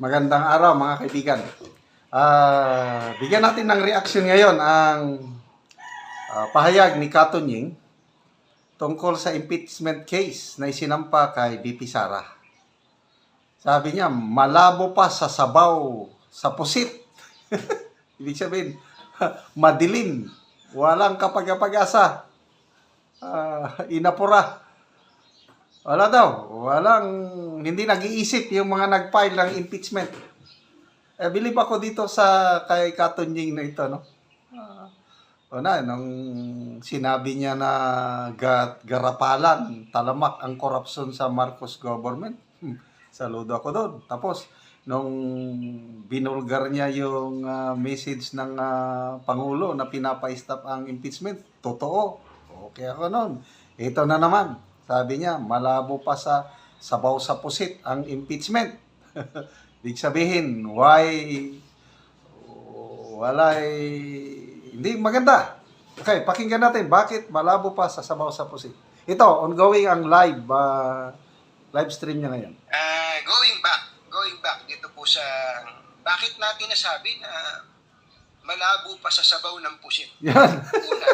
Magandang araw mga kaibigan. Ah, bigyan natin ng reaction ngayon ang ah, pahayag ni Katon Ying tungkol sa impeachment case na isinampa kay BP Sara. Sabi niya, malabo pa sa sabaw sa pusit. Ibig sabihin, madilim. Walang kapag-pag-asa. Ah, inapura. Wala daw. Walang, hindi nag-iisip yung mga nag-file ng impeachment. Eh, bilib ako dito sa kay Katunying na ito, no? Uh, una, nung sinabi niya na gat, garapalan, talamak ang korupsyon sa Marcos government. Hmm, saludo ako doon. Tapos, nung binulgar niya yung ah, message ng ah, Pangulo na pinapa-stop ang impeachment, totoo. Okay ako noon. Ito na naman. Sabi niya, malabo pa sa sabaw sa pusit ang impeachment. Ibig sabihin, why wala hindi maganda. Okay, pakinggan natin bakit malabo pa sa sabaw sa pusit. Ito, ongoing ang live ah, live stream niya ngayon. Ah, going back, going back dito po sa bakit natin nasabi na malabo pa sa sabaw ng pusit. Yan. Una,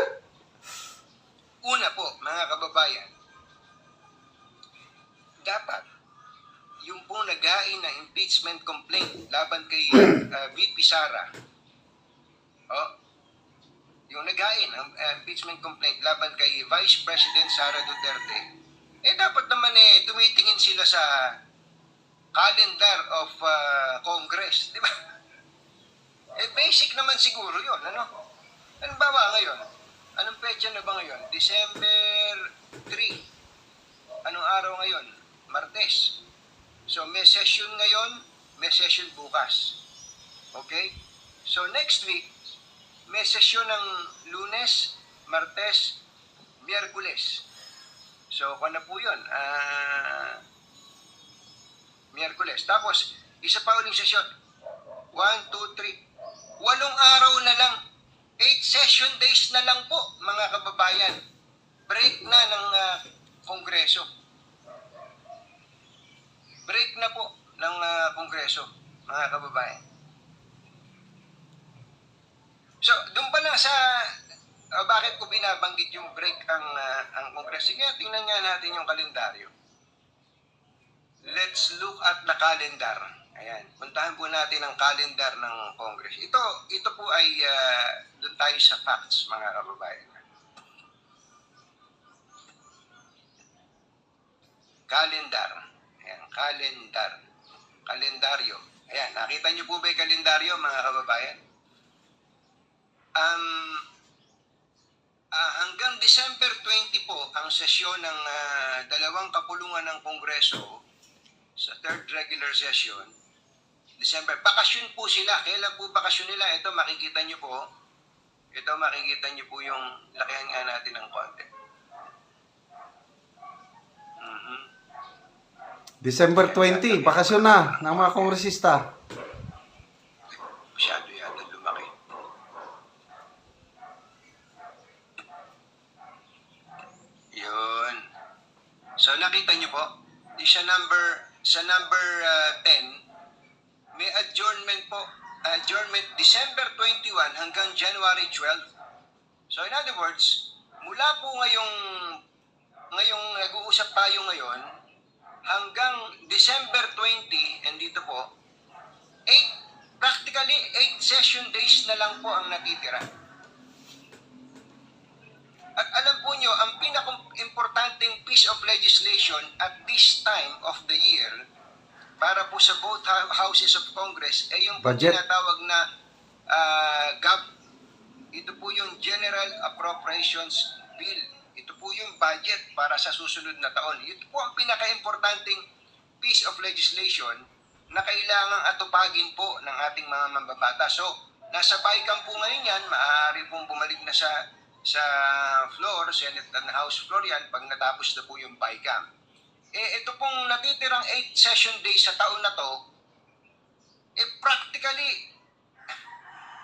una po, mga kababayan, dapat yung pong nagain na impeachment complaint laban kay ah, VP Sara, oh, yung nagain ang ah, impeachment complaint laban kay Vice President Sara Duterte, eh dapat naman eh tumitingin sila sa calendar of ah, Congress, di ba? Eh basic naman siguro yun, ano? Ano ba ba ngayon? Anong petsa na ba ngayon? December 3. Anong araw ngayon? Martes. So may session ngayon, may session bukas. Okay? So next week, may session ng lunes, martes, miyerkules. So kung na po yun, ah, miyerkules. Tapos, isa pa uling session. 1, 2, 3. Walong araw na lang. Eight session days na lang po, mga kababayan. Break na ng ah, Kongreso. Break na po ng ah, Kongreso, mga kababayan. So, doon pa lang sa ah, bakit ko binabanggit yung break ang ah, ang Kongreso. Sige, tingnan nga natin yung kalendaryo. Let's look at the calendar. Ayan, puntahan po natin ang calendar ng Congress. Ito, ito po ay ah, doon tayo sa facts, mga kababayan. Calendar. Ayan, calendar. Kalendaryo. Ayan, nakita niyo po ba yung kalendaryo, mga kababayan? Um, ah, hanggang December 20 po ang sesyon ng ah, dalawang kapulungan ng Kongreso sa third regular session. December, bakasyon po sila. Kailan po bakasyon nila? Ito makikita niyo po. Ito makikita niyo po yung lakihan nga natin ng konti. December 20, bakasyon na ng mga kongresista. Masyado yata lumaki. Yun. So nakita niyo po, siya number, sa number ah, 10, may adjournment po. Adjournment December 21 hanggang January 12. So in other words, mula po ngayong ngayong nag-uusap tayo ngayon hanggang December 20 and dito po 8 practically 8 session days na lang po ang natitira. At alam po nyo, ang pinaka-importanting piece of legislation at this time of the year para po sa both hou- houses of Congress ay yung po Budget. tinatawag na ah, GAB. Ito po yung General Appropriations Bill. Po yung budget para sa susunod na taon. Ito po ang pinaka-importanting piece of legislation na kailangang atupagin po ng ating mga mambabata. So, nasa BICAM po ngayon yan, maaari pong bumalik na sa sa floor, Senate and House floor yan, pag natapos na po yung BICAM. Eh, ito pong natitirang 8 session days sa taon na to, eh, practically,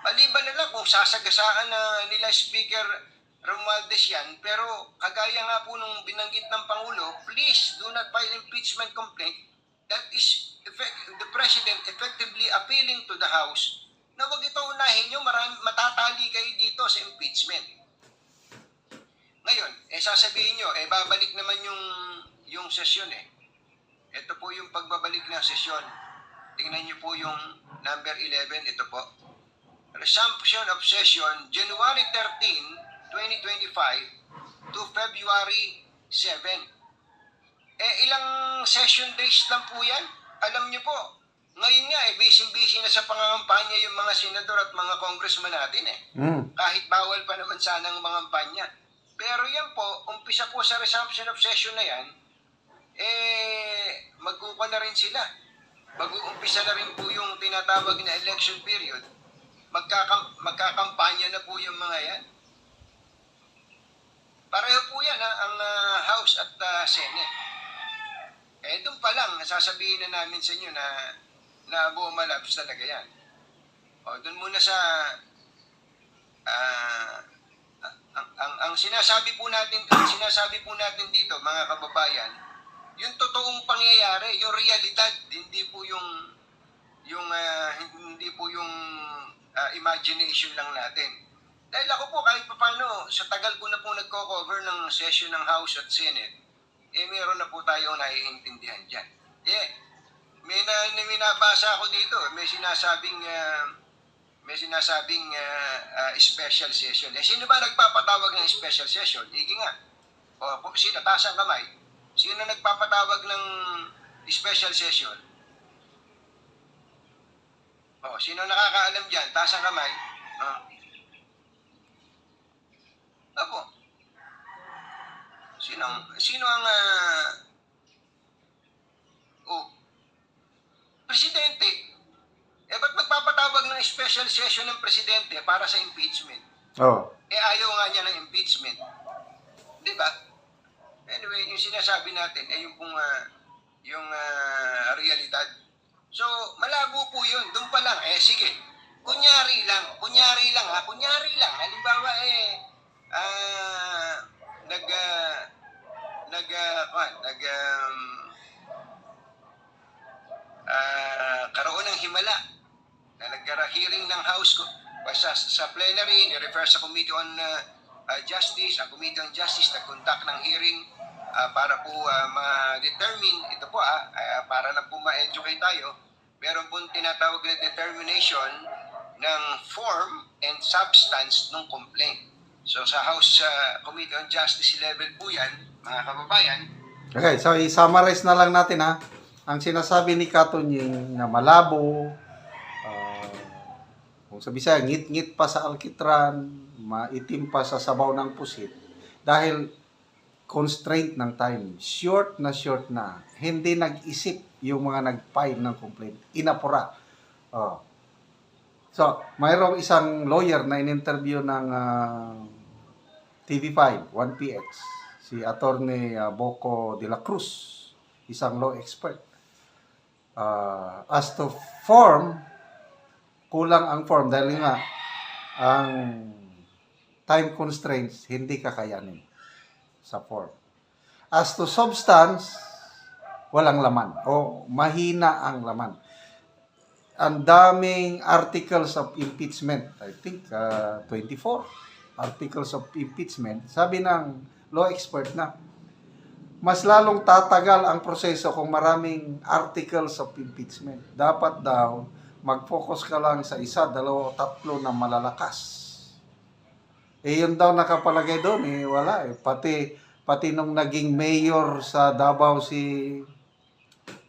maliban na lang kung sasagasaan na nila Speaker Romualdez yan, pero kagaya nga po nung binanggit ng Pangulo, please do not file impeachment complaint that is effect, the President effectively appealing to the House na wag ito unahin nyo, marami, matatali kayo dito sa impeachment. Ngayon, eh sasabihin nyo, eh babalik naman yung, yung sesyon eh. Ito po yung pagbabalik ng sesyon. Tingnan nyo po yung number 11, ito po. Resumption of session, January 13, 2025 to February 7. Eh, ilang session days lang po yan? Alam nyo po, ngayon nga, eh, busy-busy na sa pangangampanya yung mga senador at mga congressman natin eh. Mm. Kahit bawal pa naman sana ang mangampanya. Pero yan po, umpisa po sa resumption of session na yan, eh, magkuka na rin sila. Mag-uumpisa na rin po yung tinatawag na election period. Magkakam magkakampanya na po yung mga yan. Pareho po yan ha, ang ah, House at ah, Senate. Eh, doon pa lang, nasasabihin na namin sa inyo na na bumalabs talaga yan. O, doon muna sa ah, ang, ang, ang sinasabi po natin, ang sinasabi po natin dito, mga kababayan, yung totoong pangyayari, yung realidad, hindi po yung yung ah, hindi po yung ah, imagination lang natin. Dahil ako po kahit paano, sa tagal ko na po nagko-cover ng session ng House at Senate, eh meron na po tayong naiintindihan dyan. Eh, may, na, may nabasa ako dito, may sinasabing ah, may sinasabing ah, ah, special session. Eh, sino ba nagpapatawag ng special session? Sige nga. O, kung sino, taas ang kamay. Sino nagpapatawag ng special session? O, sino nakakaalam dyan? Taas ang kamay. Ah. Apo. Sino, ang- sino ang... ah, oh, presidente. Eh, ba't magpapatawag ng special session ng presidente para sa impeachment? Oh. Eh, ayaw nga niya ng impeachment. Di ba? Anyway, yung sinasabi natin, eh, yung pong, ah, yung ah, realidad. So, malabo po yun. Doon pa lang, eh, sige. Kunyari lang, kunyari lang ha, kunyari lang. Halimbawa, eh, ah, nag, ah, kuwan, nag, um, ah, karoon ng himala na nagkara-hearing ng House ko sa, sa plenary, ni-refer sa Committee on uh, uh, Justice, ang Committee on Justice nag-conduct ng hearing uh, para po uh, ma-determine, ito po ah, uh, para lang po ma-educate tayo, meron pong tinatawag na determination ng form and substance ng complaint. So sa House uh, Committee on Justice level po yan, mga kababayan, Okay, so i-summarize na lang natin ha. Ang sinasabi ni Katunying na malabo, ah, kung sa Bisaya, ngit-ngit pa sa alkitran, maitim pa sa sabaw ng pusit, dahil constraint ng time, short na short na, hindi nag-isip yung mga nag-file ng complaint, inapura. Oh. So, mayroong isang lawyer na in-interview ng ah, TV5, 1PX, si Attorney Boco de la Cruz, isang law expert. Uh, as to form, kulang ang form dahil nga ang time constraints hindi kakayanin sa form. As to substance, walang laman o mahina ang laman. Ang daming articles of impeachment, I think uh, 24 articles of impeachment. Sabi ng law expert na mas lalong tatagal ang proseso kung maraming articles of impeachment. Dapat daw mag-focus ka lang sa isa, dalawa, o tatlo na malalakas. Eh yun daw nakapalagay doon eh wala eh pati pati nung naging mayor sa Davao si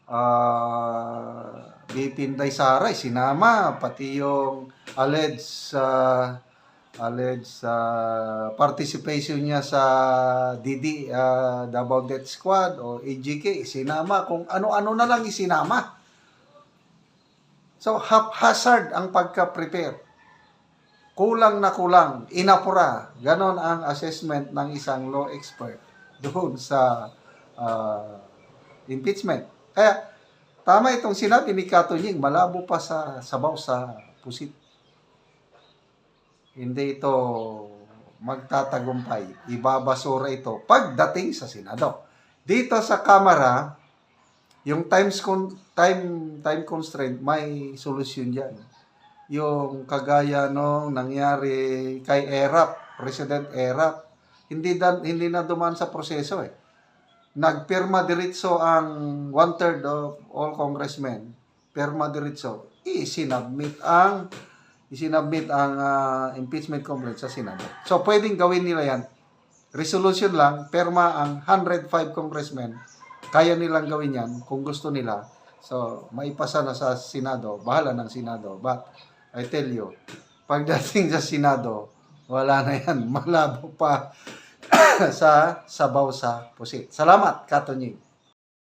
ah BP Inday Sara eh, sinama pati yung alleged sa alleged sa participation niya sa DD ah, Davao Death Squad o AGK sinama kung ano-ano na lang isinama. So haphazard ang pagka-prepare. Kulang na kulang, inapura. Ganon ang assessment ng isang law expert doon sa ah, impeachment. Kaya tama itong sinabi ni Katunying, malabo pa sa sabaw sa pusit hindi ito magtatagumpay. Ibabasura ito pagdating sa Senado. Dito sa Kamara, Yung times con time time constraint may solusyon diyan. Yung kagaya nung nangyari kay Erap, President Erap, hindi dan, hindi na dumaan sa proseso eh. Nagpirma diretso ang one-third of all congressmen, pirma diretso, isinabmit ang isinabmit ang ah, impeachment complaint sa Senado. So, pwedeng gawin nila yan. Resolution lang, perma ang 105 congressmen, kaya nilang gawin yan kung gusto nila. So, maipasa na sa Senado, bahala ng Senado. But, I tell you, pagdating sa Senado, wala na yan. Malabo pa sa sabaw sa pusit. Salamat, Katonying.